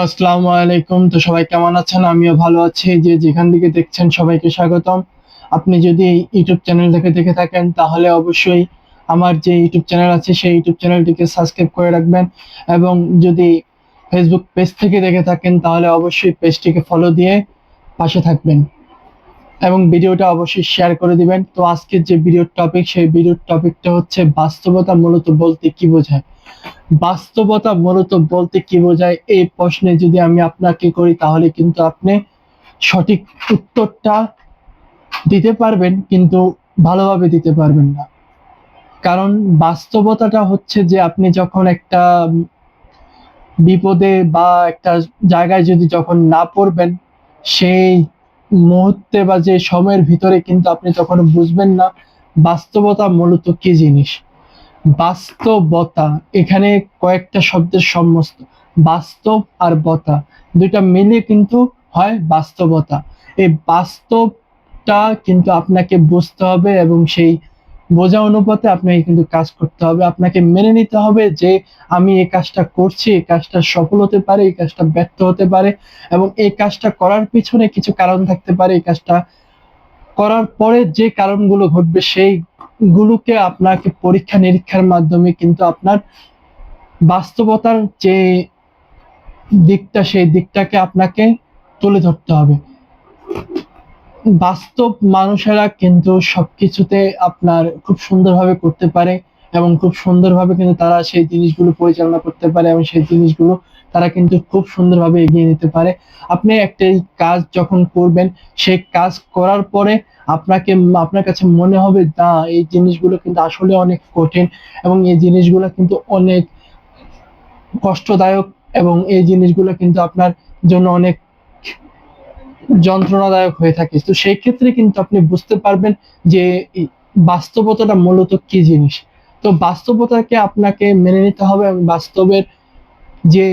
আসসালামু আলাইকুম। তো সবাই কেমন আছেন? আমিও ভালো আছি। যে যেখান থেকে দেখছেন সবাইকে স্বাগতম। আপনি যদি ইউটিউব চ্যানেল থেকে দেখে থাকেন, তাহলে অবশ্যই আমার যে ইউটিউব চ্যানেল আছে, সেই ইউটিউব চ্যানেলটিকে সাবস্ক্রাইব করে রাখবেন এবং যদি ফেসবুক পেজ থেকে দেখে থাকেন, তাহলে অবশ্যই পেজটিকে ফলো দিয়ে পাশে থাকবেন। এবং ভিডিওটা অবশ্যই শেয়ার করে দিবেন। তো আজকের যে ভিডিওর টপিক সেই ভিডিওর টপিকটা হচ্ছে বাস্তবতা মূলত বলতে কি বোঝায়? বাস্তবতা মূলত বলতে কি বোঝায়? এই প্রশ্নে যদি আমি আপনাকে করি, তাহলে কিন্তু আপনি সঠিক উত্তরটা দিতে পারবেন, কিন্তু ভালোভাবে দিতে পারবেন না। কারণ বাস্তবতাটা হচ্ছে যে আপনি যখন একটা বিপদে বা একটা জায়গায় যদি যখন না পড়বেন, সেই মুহূর্তে বা যে সময়ের ভিতরে কিন্তু আপনি তখন বুঝবেন না, বাস্তবতা মূলত কি জিনিস? বাস্তবতা, এখানে কয়েকটা শব্দের সমস্ত, বাস্তব আর বতা। দুইটা মিলে কিন্তু হয় বাস্তবতা। এই বাস্তবটা কিন্তু আপনাকে বুঝতে হবে এবং সেই বোঝা অনুপাতে আপনাকে কিন্তু কাজ করতে হবে। আপনাকে মেনে নিতে হবে যে আমি এই কাজটা করছি, এই কাজটা সফল হতে পারে, এই কাজটা ব্যর্থ হতে পারে এবং এই কাজটা করার পিছনে কিছু কারণ থাকতে পারে। এই কাজটা করার পরে যে কারণগুলো ঘটবে সেই গুলোকে আপনাকে পরীক্ষা নিরীক্ষার মাধ্যমে কিন্তু আপনার বাস্তবতার যে দিকটা, সেই দিকটাকে আপনাকে তুলে ধরতে হবে। বাস্তব মানুষেরা কিন্তু সবকিছুতে আপনার খুব সুন্দরভাবে করতে পারে এবং খুব সুন্দরভাবে কিন্তু তারা সেই জিনিসগুলো পরিচালনা করতে পারে এবং সেই জিনিসগুলো তারা কিন্তু খুব সুন্দরভাবে এগিয়ে নিতে পারে। আপনি একটা কাজ যখন করবেন, সেই কাজ করার পরে আপনাকে আপনার কাছে মনে হবে, না, এই জিনিসগুলো কিন্তু আসলে অনেক কঠিন এবং এই জিনিসগুলো কিন্তু অনেক কষ্টদায়ক এবং এই জিনিসগুলো কিন্তু আপনার জন্য অনেক যন্ত্রণাদায়ক হয়ে থাকে। তো সেই ক্ষেত্রে কিন্তু আপনি বুঝতে পারবেন যে বাস্তবতাটা মূলত কি জিনিস। তো বাস্তবতাকে আপনাকে মেনে নিতে হবে এবং বাস্তবের যে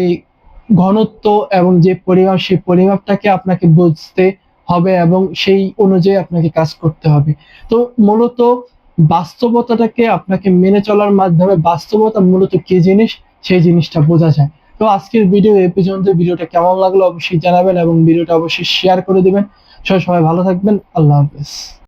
ঘনত্ব এবং যে পরিমাপ, সেই পরিমাপটাকে আপনাকে বুঝতে হবে এবং সেই অনুযায়ী আপনাকে কাজ করতে হবে। তো মূলত বাস্তবতাটাকে আপনাকে মেনে চলার মাধ্যমে বাস্তবতা মূলত কি জিনিস? সেই জিনিসটা বোঝা যায়। তো আজকের ভিডিও এই পর্যন্ত ভিডিওটা কেমন লাগল অবশ্যই জানাবেন এবং ভিডিওটা অবশ্যই শেয়ার করে দিবেন। সবাই ভালো থাকবেন। আল্লাহ হাফেজ।